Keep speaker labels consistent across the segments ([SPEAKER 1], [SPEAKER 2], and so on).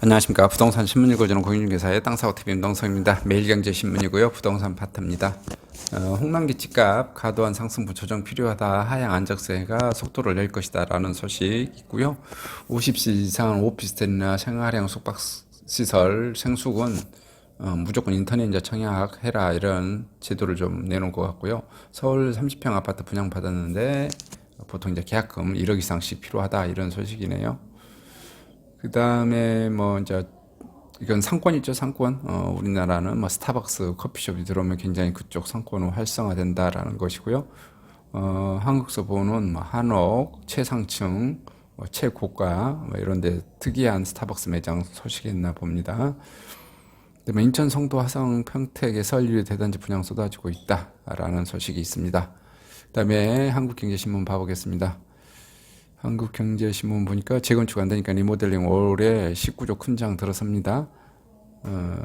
[SPEAKER 1] 안녕하십니까. 부동산 신문 읽어주는 공인중개사의 땅사고TV 임동성입니다. 매일경제신문이고요. 부동산 파트입니다. 어, 홍남기 집값 과도한 상승 부 조정 필요하다. 하향 안정세가 속도를 낼 것이다. 라는 소식 있고요. 50시 이상 오피스텔이나 생활형 숙박시설 생수군 어, 무조건 인터넷 청약해라 이런 제도를 좀 내놓은 것 같고요. 서울 30평 아파트 분양 받았는데 보통 이제 계약금 1억 이상씩 필요하다 이런 소식이네요. 그 다음에 뭐 이제 이건 상권 있죠 상권. 어, 우리나라는 뭐 스타벅스 커피숍이 들어오면 굉장히 그쪽 상권은 활성화된다라는 것이고요. 어, 한국서 보는 뭐 한옥, 최상층, 뭐 최고가 뭐 이런데 특이한 스타벅스 매장 소식이 있나 봅니다. 그다음에 인천 성도 화성 평택에 설유 대단지 분양 쏟아지고 있다라는 소식이 있습니다. 그다음에 한국경제신문 봐보겠습니다. 한국경제신문 보니까 재건축 안 되니까 리모델링 올해 19조 큰 장 들어섭니다. 어,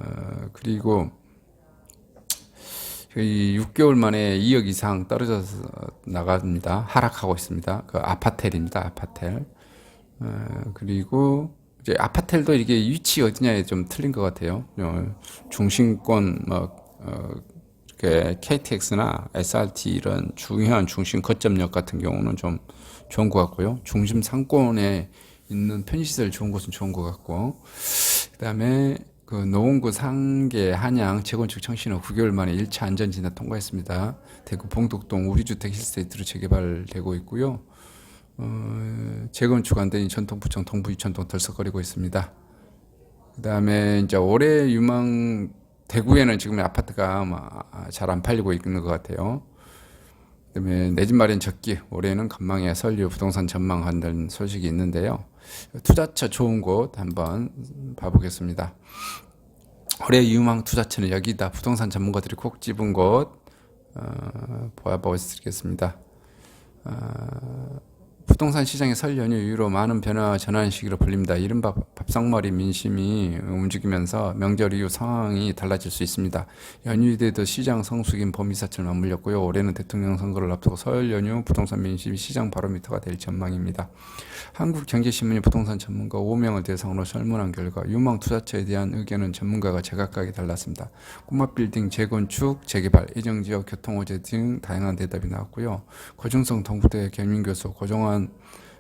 [SPEAKER 1] 그리고 이 6개월 만에 2억 이상 떨어져서 나갑니다. 하락하고 있습니다. 그 아파텔입니다. 아파텔. 어, 그리고 이제 아파텔도 이게 위치 어디냐에 좀 틀린 것 같아요. 어, 중심권 뭐 어, KTX나 SRT 이런 중요한 중심 거점역 같은 경우는 좀 좋은 것 같고요. 중심 상권에 있는 편의시설 좋은 곳은 좋은 것 같고, 그 다음에 그 노원구 상계 한양 재건축 청신호 9개월 만에 1차 안전진단 통과했습니다. 대구 봉독동 우리주택 힐스테이트로 재개발되고 있고요. 어, 재건축 안 되니 전통부청 동부 이천동 덜썩거리고 있습니다. 그 다음에 이제 올해 유망 대구에는 지금 아파트가 잘 안 팔리고 있는 것 같아요. 그다음에 내 집 마련 적기 올해는 간망에 설유 부동산 전망한다는 소식이 있는데요. 투자처 좋은 곳 한번 봐보겠습니다. 올해 유망 투자처는 여기다 부동산 전문가들이 콕 집은 곳 어, 보여보겠습니다. 어, 부동산 시장의 설 연휴 이후로 많은 변화 전환 시기로 불립니다. 이른바 밥상머리 민심이 움직이면서 명절 이후 상황이 달라질 수 있습니다. 연휴에도 시장 성수기인 봄이사철 맞물렸고요. 올해는 대통령 선거를 앞두고 설 연휴 부동산 민심이 시장 바로미터가 될 전망입니다. 한국경제신문이 부동산 전문가 5명을 대상으로 설문한 결과 유망 투자처에 대한 의견은 전문가가 제각각이 달랐습니다. 꼬마 빌딩 재건축, 재개발, 예정지역 교통호재 등 다양한 대답이 나왔고요. 고중성 동부대 겸임교수 고종환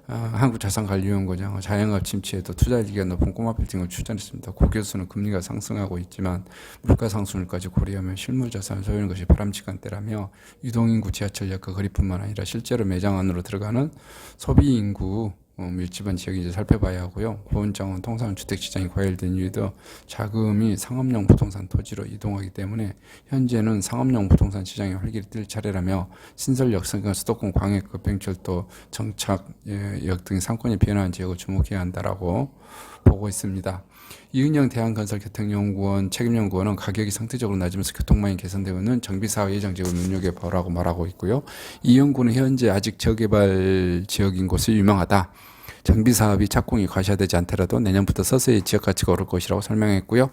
[SPEAKER 1] 어, 한국자산관리연구장 자영업 침체에도 투자기가 높은 꼬마 빌딩을 추천했습니다. 고 교수는 금리가 상승하고 있지만 물가 상승률까지 고려하면 실물 자산을 소유하는 것이 바람직한 때라며 유동인구 지하철역과 거리뿐만 아니라 실제로 매장 안으로 들어가는 소비인구 어, 밀집한 지역이 이제 살펴봐야 하고요. 보훈장은 통상 주택 시장이 과열된 이유도 자금이 상업용 부동산 토지로 이동하기 때문에 현재는 상업용 부동산 시장이 활기를 띨 차례라며 신설역, 성경, 수도권, 광역, 급행철도, 정착역 예, 등 상권이 변화한 지역을 주목해야 한다라고 보고 있습니다. 이은영 대한건설교통연구원 책임연구원은 가격이 상대적으로 낮으면서 교통망이 개선되는 정비사업 예정지역을 눈여겨보라고 말하고 있고요. 이 연구는 현재 아직 저개발 지역인 곳이 유명하다. 정비 사업이 착공이 과시화되지 않더라도 내년부터 서서히 지역 가치가 오를 것이라고 설명했고요.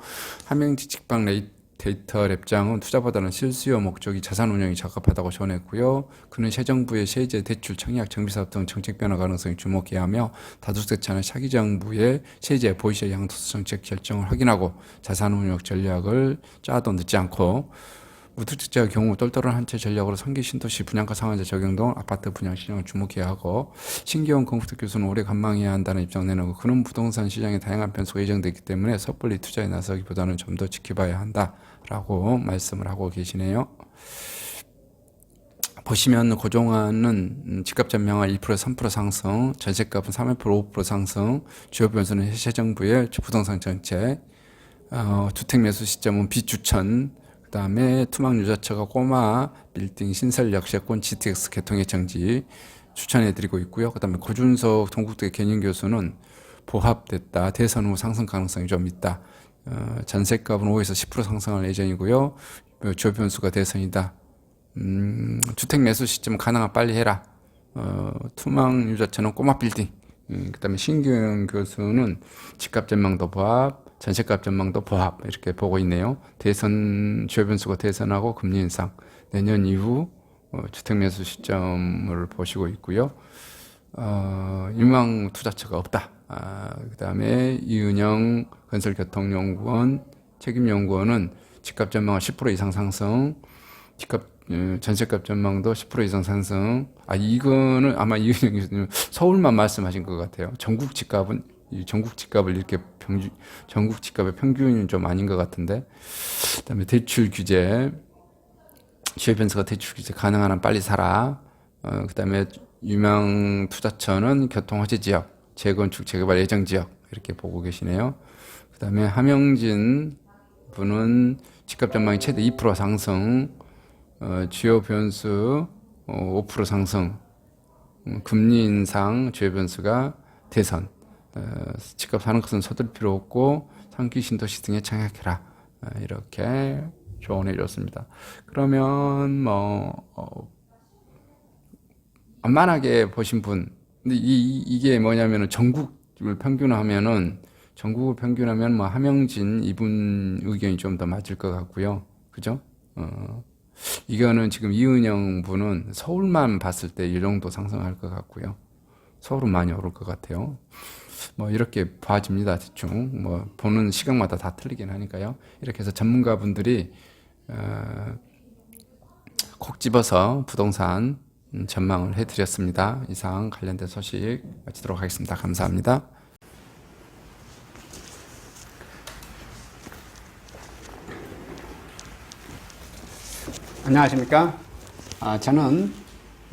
[SPEAKER 1] 함영지 직방 레이 데이터 랩장은 투자보다는 실수요 목적이 자산 운영이 적합하다고 전했고요. 그는 새 정부의 세제, 대출, 청약, 정비사업 등 정책 변화 가능성이 주목해야 하며 다주택자는 차기 정부의 세제, 보이세 양도세 정책 결정을 확인하고 자산 운영 전략을 짜도 늦지 않고 무주택자의 경우 똘똘한 한채 전략으로 상기 신도시 분양가 상한제 적용 등 아파트 분양 시장을 주목해야 하고 신기원 건국대 교수는 올해 관망해야 한다는 입장 내놓고 그는 부동산 시장에 다양한 변수가 예정되기 때문에 섣불리 투자에 나서기보다는 좀 더 지켜봐야 한다라고 말씀을 하고 계시네요. 보시면 고종안은 집값 전망을 1% 3% 상승, 전세값은 3% 5% 상승, 주요 변수는 새 정부의 부동산 정책, 어, 주택 매수 시점은 비추천, 그다음에 투망 유자처가 꼬마 빌딩 신설 역세권 GTX 개통의 정지 추천해드리고 있고요. 그다음에 고준석 동국대 개념 교수는 보합됐다. 대선 후 상승 가능성이 좀 있다. 어, 전세값은 5에서 10% 상승할 예정이고요. 주요 변수가 대선이다. 음, 주택 매수 시점 가능한 빨리 해라. 어, 투망 유자처는 꼬마 빌딩. 음, 그다음에 신규영 교수는 집값 전망도 보합, 전세값 전망도 보합 이렇게 보고 있네요. 대선 주요 변수가 대선하고 금리 인상 내년 이후 어, 주택 매수 시점을 보시고 있고요. 어, 유망 투자처가 없다. 아, 그다음에 이은영 건설교통연구원 책임연구원은 집값 전망을 10% 이상 상승, 집값 어, 전세값 전망도 10% 이상 상승. 아 이거는 아마 이은영 교수님 서울만 말씀하신 것 같아요. 전국 집값은 이 전국 집값을 이렇게 평균 전국 집값의 평균은 좀 아닌 것 같은데. 그다음에 대출 규제, 변수가 대출 규제 가능한 한 빨리 사라. 어, 그다음에 유명 투자처는 교통 화재 지역, 재건축 재개발 예정 지역 이렇게 보고 계시네요. 그다음에 함영진 분은 집값 전망이 최대 2% 상승, 어, 주요 변수 어, 5% 상승, 음, 금리 인상 주요 변수가 대선, 어, 집값 사는 것은 서둘 필요 없고 상기 신도시 등에 청약해라 어, 이렇게 조언해 줬습니다. 그러면 뭐 어, 만만하게 보신 분, 근데 이, 이게 뭐냐면은 전국을 평균하면은 전국을 평균하면 뭐 함영진 이분 의견이 좀 더 맞을 것 같고요. 그죠? 어, 이거는 지금 이은영 분은 서울만 봤을 때 이 정도 상승할 것 같고요. 서울은 많이 오를 것 같아요. 뭐 이렇게 봐집니다. 대충 뭐 보는 시각마다 다 틀리긴 하니까요. 이렇게 해서 전문가분들이 어, 콕 집어서 부동산 음, 전망을 해드렸습니다. 이상 관련된 소식 마치도록 하겠습니다. 감사합니다.
[SPEAKER 2] 안녕하십니까. 아, 저는